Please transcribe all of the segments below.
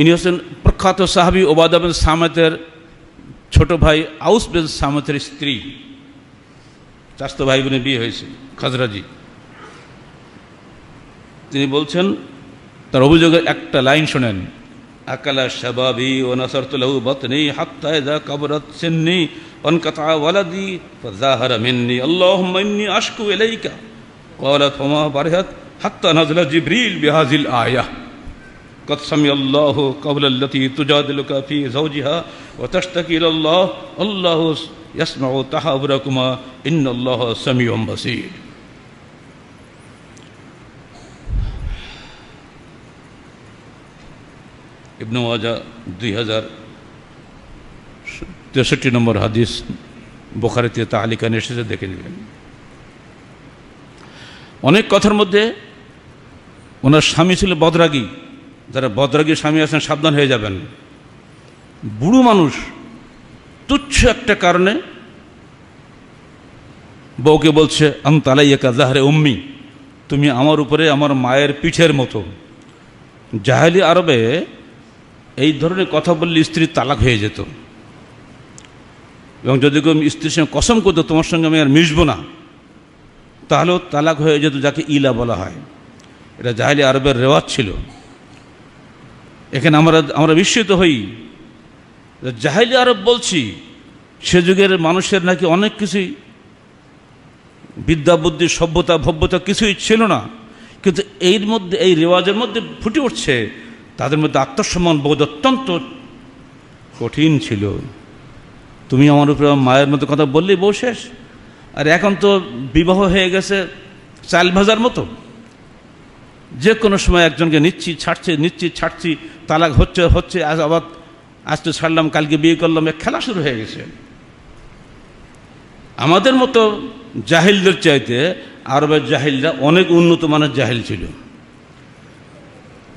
ইনি হচ্ছেন প্রখ্যাত সাহাবি ওবাদা বিন সামেতের ছোট ভাই আউস বিন সামেতের স্ত্রী। চাস্ত ভাই বোনে বিয়ে হয়েছে, খাজরাজি। তিনি বলছেন, তার অভিযোগের একটা লাইন শোনেন, আকালা শাবাবি ও নাসারতুলাহু বাতনি হাত্তা ইযা কাবরাত সিন্নি ওয়ানকাতা ওয়ালাদি ফাযাহারা মিন্নি আল্লাহ ইন্নী আশকু ইলাইকা। ক্বালা ফামা বারহাত হাত্তা নাযলা জিবরিল বিহাযিল আয়াহ قد سمع الله قول التي تجادلك في زوجها وتشتكي إلى الله الله يسمع تحاوركما إن الله سميع بصير ইবনু ওয়াজা দুই হাজার তেষট্টি নম্বর হাদিস বোখারিতে তালিকা এসেছে দেখে নেবেন অনেক কথার মধ্যে ওনার স্বামী ছিল বদরাগী যারা বদরাগী স্বামী আছেন সাবধান হয়ে যাবেন। বুড়ো মানুষ তুচ্ছ একটা কারণে বউকে বলছে আম তালাইয়াকা জাহারে উম্মি, তুমি আমার উপরে আমার মায়ের পিঠের মতো। জাহালি আরবে এই ধরনের কথা বললে স্ত্রীর তালাক হয়ে যেত। এবং যদি কেউ স্ত্রীর সঙ্গে কসম করতো, তোমার সঙ্গে আমি আর মিশবো না, তাহলেও তালাক হয়ে যেত যাকে ইলা বলা হয়। এটা জাহালি আরবের রেওয়াজ ছিল। এখানে আমরা আমরা বিস্মিত হই। জাহালি আরব বলছি, সে যুগের মানুষের নাকি অনেক কিছুই বিদ্যা, বুদ্ধি, সভ্যতা, ভব্যতা কিছুই ছিল না। কিন্তু এর মধ্যে, এই রেওয়াজের মধ্যে ফুটে উঠছে, তাদের মধ্যে আত্মসম্মান বোধ অত্যন্ত কঠিন ছিল। তুমি আমার উপরে মায়ের মতো কথা বললেই বউ শেষ। আর এখন তো বিবাহ হয়ে গেছে চাল ভাজার মতো। যে কোনো সময় একজনকে নিচ্ছি, ছাড়ছি নিচ্ছি, ছাড়ছি তালাক হচ্ছে হচ্ছে, আজ আবার, আজ তো ছাড়লাম, কালকে বিয়ে করলাম, এক খেলা শুরু হয়ে গেছে। আমাদের মতো জাহিলদের চাইতে আরবের জাহিলরা অনেক উন্নত মানের জাহিল ছিল।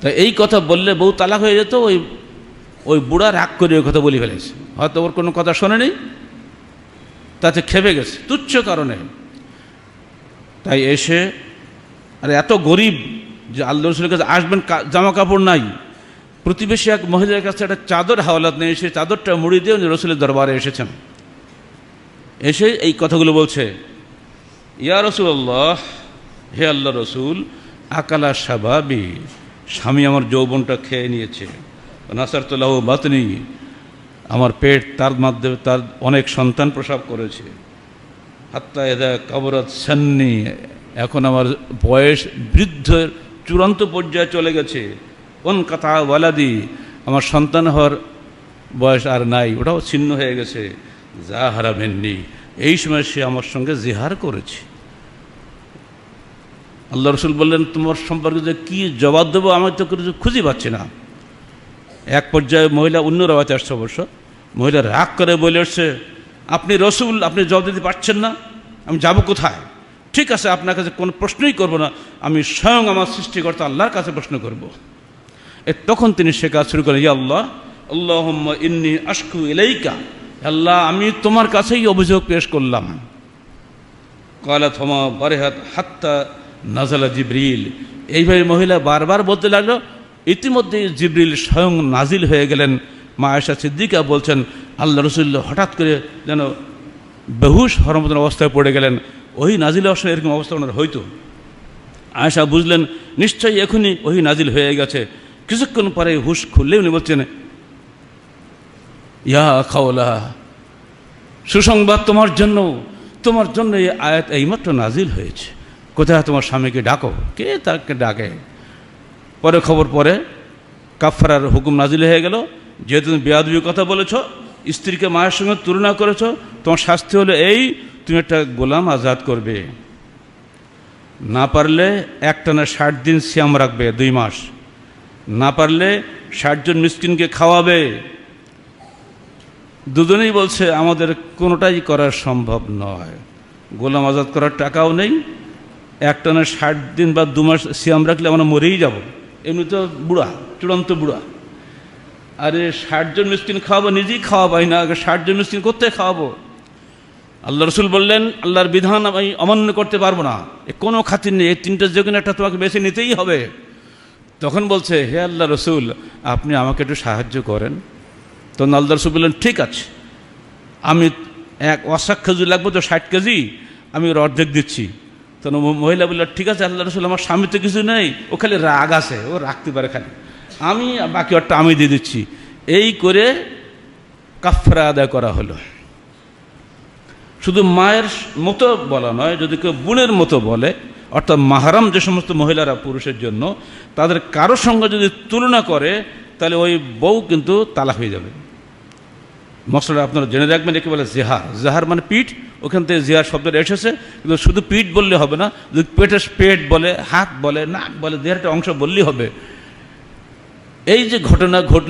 তাই এই কথা বললে বউ তালাক হয়ে যেত, ওই ওই বুড়া রাগ করে ওই কথা বলে ফেলেছে। হয়তো ওর কোনো কথা শোনেনি, তাতে খেপে গেছে, তুচ্ছ কারণে। তাই এসে, আর এত গরিব যে আল্লাহ রসুলের কাছে আসবেন জামা কাপড় নাই। প্রতিবেশী এক মহিলার কাছে একটা চাদর হাওলাত নিয়ে এসে চাদরটা মুড়ি দিয়ে উনি রসুলের দরবারে এসেছেন। এসে এই কথাগুলো বলছে, ইয়া রসুল্লাহ হে আল্লাহ রসুল, আকালা সাবাবি স্বামী আমার যৌবনটা খেয়ে নিয়েছে। নাসারতুল্লাহ বাতনি, আমার পেট তার মাধ্যমে, তার অনেক সন্তান প্রসাব করেছে। হাত্তা এদা কাবরাত সান্নি, এখন আমার বয়স বৃদ্ধের চূড়ান্ত পর্যায়ে চলে গেছে। কোন কথা ওয়ালাদি, আমার সন্তান হওয়ার বয়স আর নাই, ওটাও ছিন্ন হয়ে গেছে। যা হারাবেননি এই সময় সে আমার সঙ্গে জিহার করেছে। আল্লাহ রসুল বললেন, তোমার সম্পর্কে যে কী জবাব দেবো, আমি তো কিছু খুঁজে পাচ্ছি না। এক পর্যায়ে মহিলা অন্য রাওয়াতে আসছে অবশ্য। মহিলা রাগ করে বলে আসছে, আপনি রসুল, আপনি জবাব দিতে পারছেন না? আমি যাব কোথায়? ঠিক আছে, আপনার কাছে কোনো প্রশ্নই করব না। আমি স্বয়ং আমার সৃষ্টিকর্তা আল্লাহর কাছে প্রশ্ন করব। তখন তিনি কাজ শুরু করেন ইয়া আল্লাহ আল্লাহ ইন্নি আশকু ইলাইকা আল্লাহ, আমি তোমার কাছেই অভিযোগ পেশ করলাম। কলা থমা বারেহাত হাত্তা নাজালা জিব্রিল। এইভাবে মহিলা বারবার বলতে লাগল। ইতিমধ্যে জিব্রিল স্বয়ং নাজিল হয়ে গেলেন। মা আয়সা সিদ্দিকা বলছেন, আল্লাহ রসুল্লাহ হঠাৎ করে যেন বেহুশ হরমতন অবস্থায় পড়ে গেলেন। ওই নাজিল অবস্থায় এরকম অবস্থা ওনার হইতো। আয়সা বুঝলেন, নিশ্চয়ই এখনই ওই নাজিল হয়ে গেছে। কিছুক্ষণ পরে হুশ খুললে উনি বলছেন, ইয়া খাওলা, সুসংবাদ তোমার জন্য তোমার জন্য এই আয়াত এইমাত্র নাজিল হয়েছে। কোথায় তোমার স্বামীকে ডাকো? কে তাকে ডাকে? পরে খবর পরে কাফারার হুকুম নাজিল হয়ে গেল। যেহেতু তুমি বেয়াদবির কথা বলেছ, স্ত্রীকে মায়ের সঙ্গে তুলনা করেছ, তোমার শাস্তি হলো এই, তুমি একটা গোলাম আজাদ করবে। না পারলে একটানা ষাট দিন শ্যাম রাখবে, দুই মাস। না পারলে ষাটজন মিসকিনকে খাওয়াবে। দুজনেই বলছে, আমাদের কোনোটাই করা সম্ভব নয়। গোলাম আজাদ করার টাকাও নেই। একটানা ষাট দিন বা দু মাস সিয়াম রাখলে আমরা মরেই যাব। এমনি তো বুড়া, চূড়ান্ত বুড়া। আরে ষাটজন মিসকিন খাওয়াবো, নিজেই খাওয়া পাই না। আগে ষাটজন মিসকিন করতে খাওয়াবো? আল্লাহ রসুল বললেন, আল্লাহর বিধান আমি অমান্য করতে পারব না। কোনো খাতির নেই। এই তিনটে যে একটা তোমাকে বেছে নিতেই হবে। তখন বলছে, হে আল্লাহ রসুল, আপনি আমাকে একটু সাহায্য করেন। তো আল্লাহ রসুল বললেন, ঠিক আছে, আমি এক অশাক খেজুর লাগবে তো ষাট কেজি, আমি ওর অর্ধেক দিচ্ছি। তো মহিলা বলল ঠিক আছে, আল্লাহ রসুল, আমার স্বামী তো কিছু নেই, ও খালি রাগ আছে, ও রাখতে পারে খালি। আমি, বাকি অর্থ আমি দিয়ে দিচ্ছি। এই করে কাফরা আদায় করা হলো। শুধু মায়ের মতো বলা নয়, যদি কেউ বোনের মতো বলে অর্থাৎ মাহারাম যে সমস্ত মহিলারা পুরুষের জন্য, তাদের কারোর সঙ্গে যদি তুলনা করে, তাহলে ওই বউ কিন্তু তালাক হয়ে যাবে। মশলা আপনারা জেনে রাখবেন, একে বলে জেহার। জেহার মানে পিঠ, ওখান থেকে জেহার শব্দটা এসেছে, কিন্তু শুধু পিঠ বললে হবে না, যদি পেটের পেট বলে, হাত বলে, নাক বলে দেহের একটা অংশ বললেই হবে। এই যে ঘটনা ঘটল